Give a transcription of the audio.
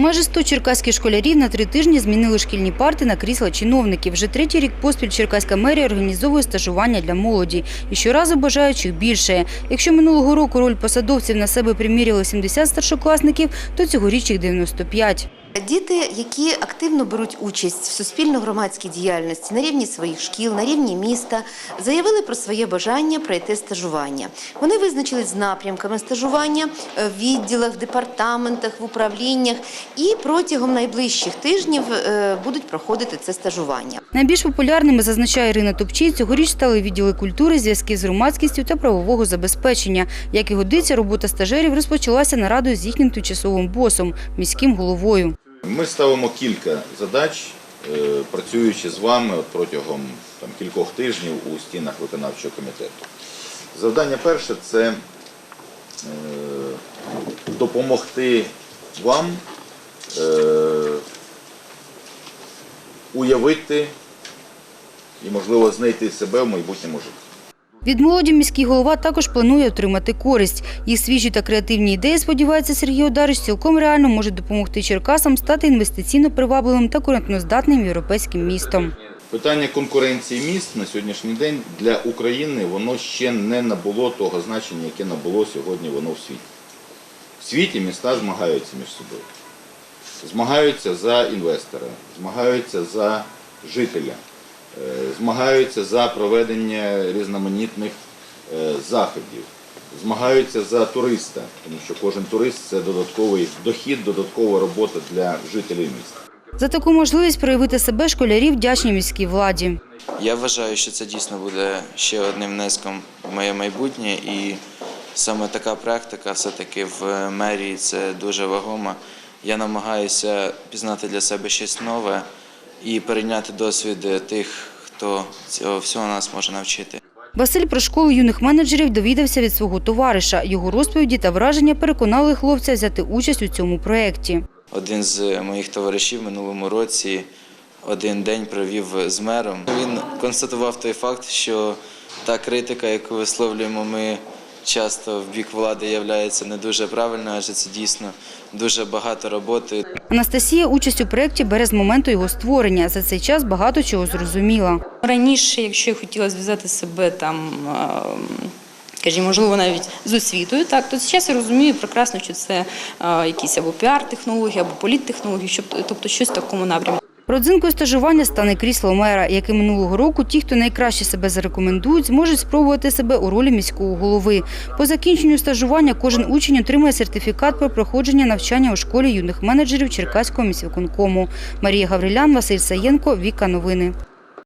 Майже 100 черкаських школярів на три тижні змінили шкільні парти на крісла чиновників. Вже третій рік поспіль Черкаська мерія організовує стажування для молоді. І щоразу бажаючих більше. Якщо минулого року роль посадовців на себе приміряли 70 старшокласників, то цьогоріч їх 95. Діти, які активно беруть участь в суспільно-громадській діяльності на рівні своїх шкіл, на рівні міста, заявили про своє бажання пройти стажування. Вони визначились з напрямками стажування в відділах, в департаментах, в управліннях і протягом найближчих тижнів е, будуть проходити це стажування. Найбільш популярними, зазначає Ірина Топчій, цьогоріч стали відділи культури, зв'язків з громадськістю та правового забезпечення. Як і годиться, робота стажерів розпочалася нарадою з їхнім тимчасовим босом, міським головою. Ми ставимо кілька задач, е, працюючи з вами от протягом там, кількох тижнів у стінах виконавчого комітету. Завдання перше це е, допомогти вам е, уявити і, можливо, знайти себе в майбутньому житті. Від молоді міський голова також планує отримати користь. Їх свіжі та креативні ідеї, сподівається Сергій Одарич, цілком реально можуть допомогти Черкасам стати інвестиційно привабливим та конкурентоздатним європейським містом. Питання конкуренції міст на сьогоднішній день для України воно ще не набуло того значення, яке набуло сьогодні воно в світі. В світі міста змагаються між собою. Змагаються за інвестора, змагаються за жителя, змагаються за проведення різноманітних е, заходів, змагаються за туриста, тому що кожен турист це додатковий дохід, додаткова робота для жителів міста. За таку можливість проявити себе школярі вдячні міській владі. Я вважаю, що це дійсно буде ще одним внеском в моє майбутнє, і саме така практика все-таки в мерії це дуже вагома. Я намагаюся пізнати для себе щось нове і перейняти досвід тих, хто цього всього нас може навчити. Василь про школу юних менеджерів довідався від свого товариша. Його розповіді та враження переконали хлопця взяти участь у цьому проєкті. Один з моїх товаришів минулому році один день провів з мером. Він констатував той факт, що та критика, яку висловлюємо ми часто в бік влади, є не дуже правильною, адже це дійсно дуже багато роботи. Анастасія участь у проєкті бере з моменту його створення. За цей час багато чого зрозуміла. Раніше, якщо я хотіла зв'язати себе там, скажімо, можливо, навіть з освітою, так, то зараз я розумію прекрасно, що це якісь або піар-технології, або політтехнології, щоб, тобто щось в такому напрямку. Родзинкою стажування стане крісло мера, яке минулого року ті, хто найкраще себе зарекомендують, зможуть спробувати себе у ролі міського голови. По закінченню стажування кожен учень отримає сертифікат про проходження навчання у школі юних менеджерів Черкаського міськвиконкому. Марія Гаврилян, Василь Саєнко, Віка Новини.